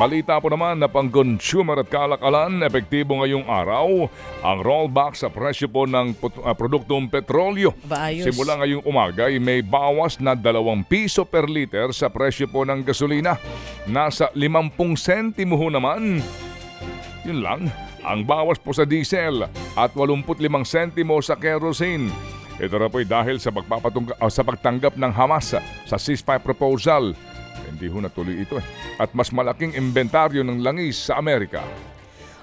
Balita po naman na pang consumer at kalakalan, epektibo ngayong araw ang rollback sa presyo po ng ah, produktong petrolyo. Ba, ayos. Simula ngayong umaga ay may bawas na 2 piso per liter sa presyo po ng gasolina. Nasa 50 sentimo ho naman. Yun lang, ang bawas po sa diesel at 85 sentimo sa kerosene. Ito na po'y dahil sa, pagpapatung- ah, sa pagtanggap ng Hamas sa ceasefire proposal. Hindi ho natuloy ito eh. At mas malaking inventaryo ng langis sa Amerika.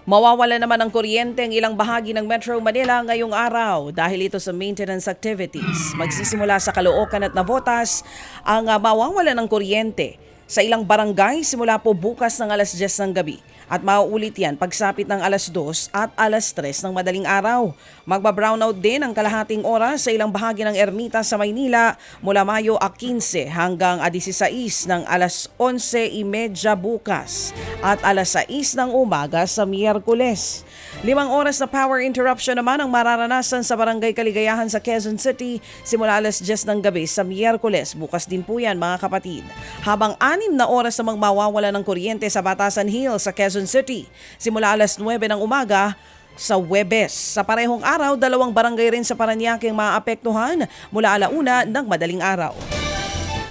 Mawawala naman ng kuryente ang ilang bahagi ng Metro Manila ngayong araw dahil ito sa maintenance activities. Magsisimula sa Caloocan at Navotas ang uh, mawawala ng kuryente sa ilang barangay simula po bukas ng alas 10 ng gabi. At mauulit yan pagsapit ng alas 2 at alas 3 ng madaling araw. Magba-brownout din ang kalahating oras sa ilang bahagi ng Ermita sa Maynila mula Mayo a 15 hanggang a 16 ng alas 11.30 bukas at alas 6 ng umaga sa Miyerkules. Limang oras na power interruption naman ang mararanasan sa Barangay Kaligayahan sa Quezon City simula alas 10 ng gabi sa Miyerkules. Bukas din po yan mga kapatid. Habang anim na oras namang mawawala ng kuryente sa Batasan Hill sa Quezon City simula alas 9 ng umaga sa Webes. Sa parehong araw, dalawang barangay rin sa Paranaque maapektuhan mula alauna ng madaling araw.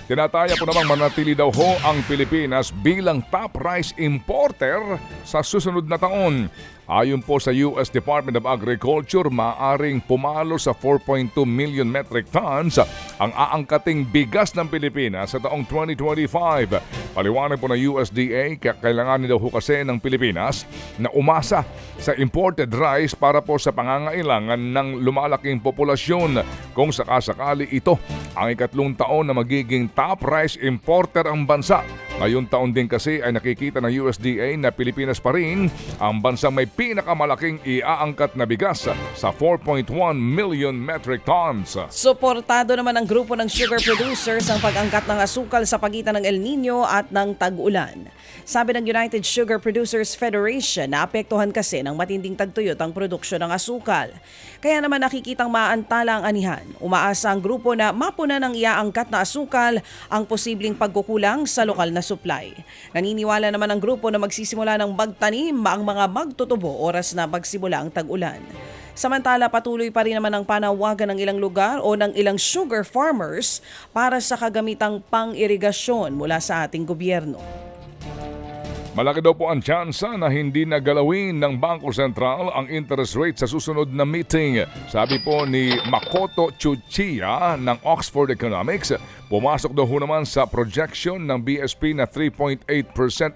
Tinataya po namang manatili daw ho ang Pilipinas bilang top rice importer sa susunod na taon. Ayon po sa US Department of Agriculture, maaring pumalo sa 4.2 million metric tons ang aangkating bigas ng Pilipinas sa taong 2025. Paliwanag po ng USDA, kaya kailangan daw ho kasi ng Pilipinas na umasa sa imported rice para po sa pangangailangan ng lumalaking populasyon. Kung sakasakali ito ang ikatlong taon na magiging top rice importer ang bansa. Ngayong taon din kasi ay nakikita ng USDA na Pilipinas pa rin ang bansang may pinakamalaking iaangkat na bigas sa 4.1 million metric tons. Suportado naman ng grupo ng sugar producers ang pag-angkat ng asukal sa pagitan ng El Nino at ng tag-ulan. Sabi ng United Sugar Producers Federation, naapektuhan kasi ng matinding tagtuyot ang produksyon ng asukal. Kaya naman nakikitang maantala ang anihan. Umaasa ang grupo na mapuna ng iaangkat na asukal ang posibleng pagkukulang sa lokal na supply. Naniniwala naman ang grupo na magsisimula ng magtanim ang mga magtutubo oras na magsimula ang tag-ulan. Samantala, patuloy pa rin naman ang panawagan ng ilang lugar o ng ilang sugar farmers para sa kagamitang pang-irigasyon mula sa ating gobyerno. Malaki daw po ang tsansa na hindi nagalawin ng Bangko Sentral ang interest rate sa susunod na meeting. Sabi po ni Makoto Chuchiya ng Oxford Economics, pumasok daw ho naman sa projection ng BSP na 3.8%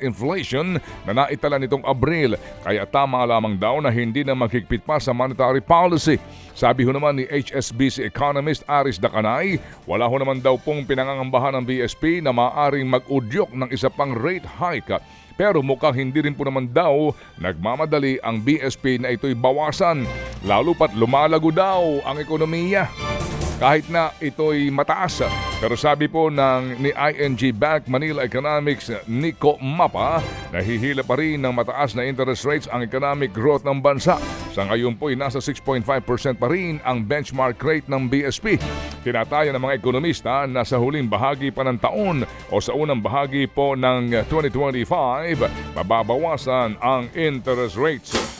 inflation na naitala nitong Abril. Kaya tama lamang daw na hindi na maghigpit pa sa monetary policy. Sabi ho naman ni HSBC economist Aris Dakanay, wala ho naman daw pong pinangangambahan ng BSP na maaring mag-udyok ng isa pang rate hike. Pero mukhang hindi rin po naman daw nagmamadali ang BSP na ito'y bawasan, lalo pat lumalago daw ang ekonomiya. Kahit na ito'y mataas. Pero sabi po ng ni ING Bank Manila Economics Nico Mapa, nahihila pa rin ng mataas na interest rates ang economic growth ng bansa. Sa ngayon po ay nasa 6.5% pa rin ang benchmark rate ng BSP. Tinataya ng mga ekonomista na sa huling bahagi pa ng taon o sa unang bahagi po ng 2025, mababawasan ang interest rates.